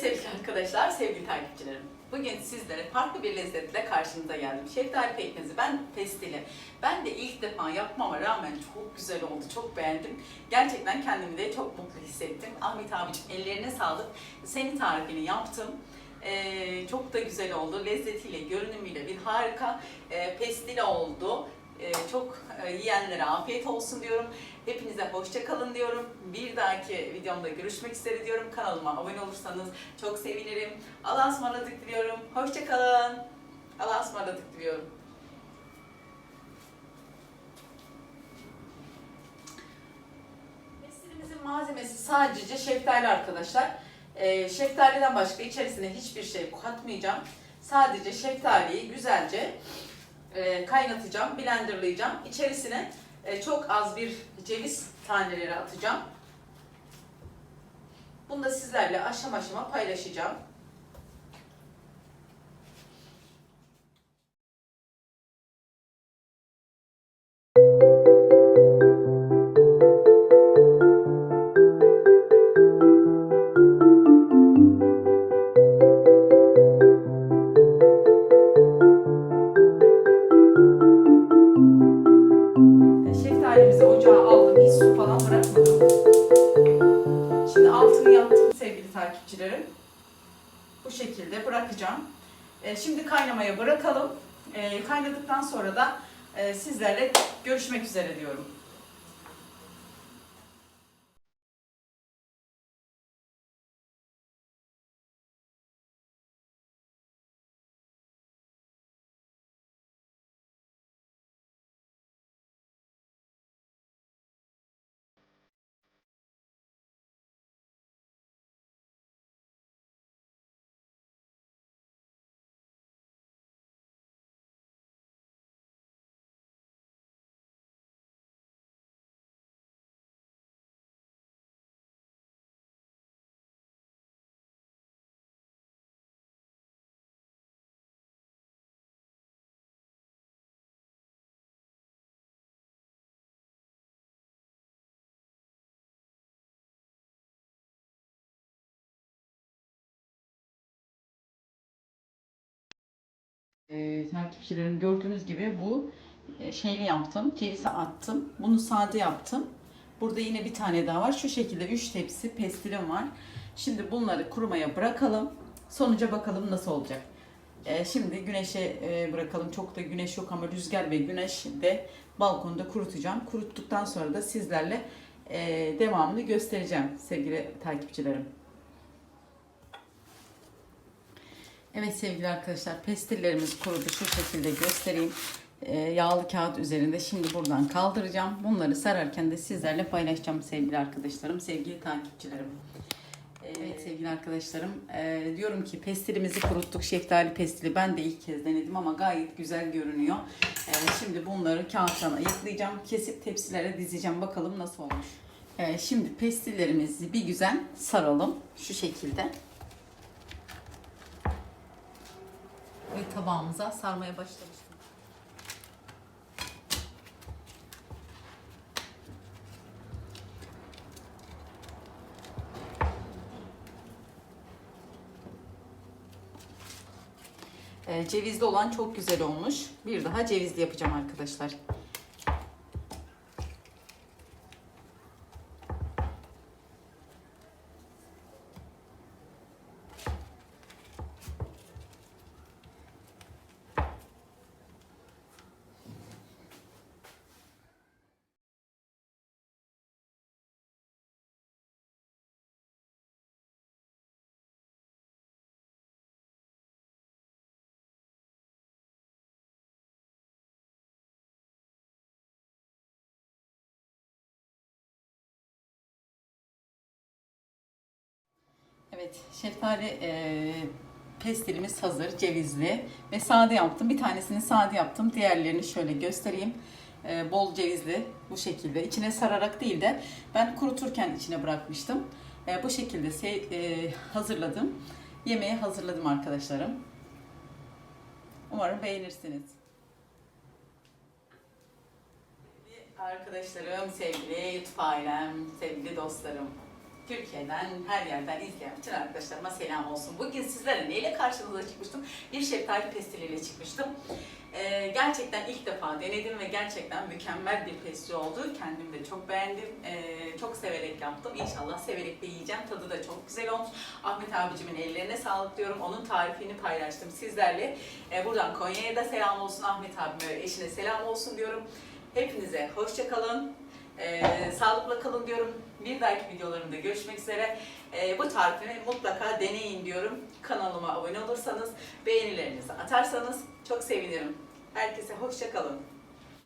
Sevgili arkadaşlar, sevgili takipçilerim. Bugün sizlere farklı bir lezzetle karşınıza geldim. Şeftali pekmezi ben testili. Ben de ilk defa yapmama rağmen çok güzel oldu, çok beğendim. Gerçekten kendimi de çok mutlu hissettim. Ahmet abicim ellerine sağlık. Senin tarifini yaptım. Ee, çok da güzel oldu. Lezzetiyle, görünümüyle bir harika e, pestil oldu. Ee, çok e, yiyenlere afiyet olsun diyorum. Hepinize hoşça kalın diyorum. Bir dahaki videomda görüşmek üzere diyorum. Kanalıma abone olursanız çok sevinirim. Allah'a ısmarladık diliyorum. Hoşça kalın. Allah'a ısmarladık diliyorum. Pestilimizin malzemesi sadece şeftali arkadaşlar. Ee, şeftaliden başka içerisine hiçbir şey katmayacağım. Sadece şeftaliyi güzelce e, kaynatacağım, blenderlayacağım. İçerisine e, çok az bir ceviz taneleri atacağım. Bunu da sizlerle aşama aşama paylaşacağım. Takipçilerim. Bu şekilde bırakacağım. E, Şimdi kaynamaya bırakalım. E, Kaynadıktan sonra da e, sizlerle görüşmek üzere diyorum. E, takipçilerim gördüğünüz gibi bu e, şeyli yaptım. Cevizi attım. Bunu sade yaptım. Burada yine bir tane daha var. Şu şekilde 3 tepsi pestilim var. Şimdi bunları kurumaya bırakalım. Sonuca bakalım nasıl olacak. E, şimdi güneşe e, bırakalım. Çok da güneş yok ama rüzgar ve güneş de balkonda kurutacağım. Kuruttuktan sonra da sizlerle e, devamını göstereceğim sevgili takipçilerim. Evet sevgili arkadaşlar pestillerimiz kurudu. Şu şekilde göstereyim. Ee, yağlı kağıt üzerinde şimdi buradan kaldıracağım. Bunları sararken de sizlerle paylaşacağım sevgili arkadaşlarım, sevgili takipçilerim. Ee, Evet sevgili arkadaşlarım ee, diyorum ki pestilimizi kuruttuk şeftali pestili ben de ilk kez denedim ama gayet güzel görünüyor. Ee, şimdi bunları kağıttan ayıklayacağım kesip tepsilere dizeceğim bakalım nasıl olmuş. Ee, şimdi pestillerimizi bir güzel saralım şu şekilde. Ve tabağımıza sarmaya başlamıştım. Ee, cevizli olan çok güzel olmuş. Bir daha cevizli yapacağım arkadaşlar. Evet, şeftali e, pestilimiz hazır, cevizli ve sade yaptım. Bir tanesini sade yaptım, diğerlerini şöyle göstereyim. E, bol cevizli bu şekilde. İçine sararak değil de ben kuruturken içine bırakmıştım. E, bu şekilde se- e, hazırladım. Yemeği hazırladım arkadaşlarım. Umarım beğenirsiniz. Arkadaşlarım, sevgili YouTube ailem, sevgili dostlarım. Türkiye'den, her yerden izleyen bütün arkadaşlarıma selam olsun. Bugün sizlerle neyle karşınıza çıkmıştım? Bir şeftali pestiliyle çıkmıştım. Ee, gerçekten ilk defa denedim ve gerçekten mükemmel bir pesti oldu. Kendim de çok beğendim. Ee, çok severek yaptım. İnşallah severek de yiyeceğim. Tadı da çok güzel olmuş. Ahmet abicimin ellerine sağlık diyorum. Onun tarifini paylaştım sizlerle. Ee, buradan Konya'ya da selam olsun. Ahmet abime eşine selam olsun diyorum. Hepinize hoşça Ee, sağlıkla kalın diyorum. Bir dahaki videolarımda görüşmek üzere. Ee, bu tarifimi mutlaka deneyin diyorum. Kanalıma abone olursanız, beğenilerinizi atarsanız çok sevinirim. Herkese hoşça kalın.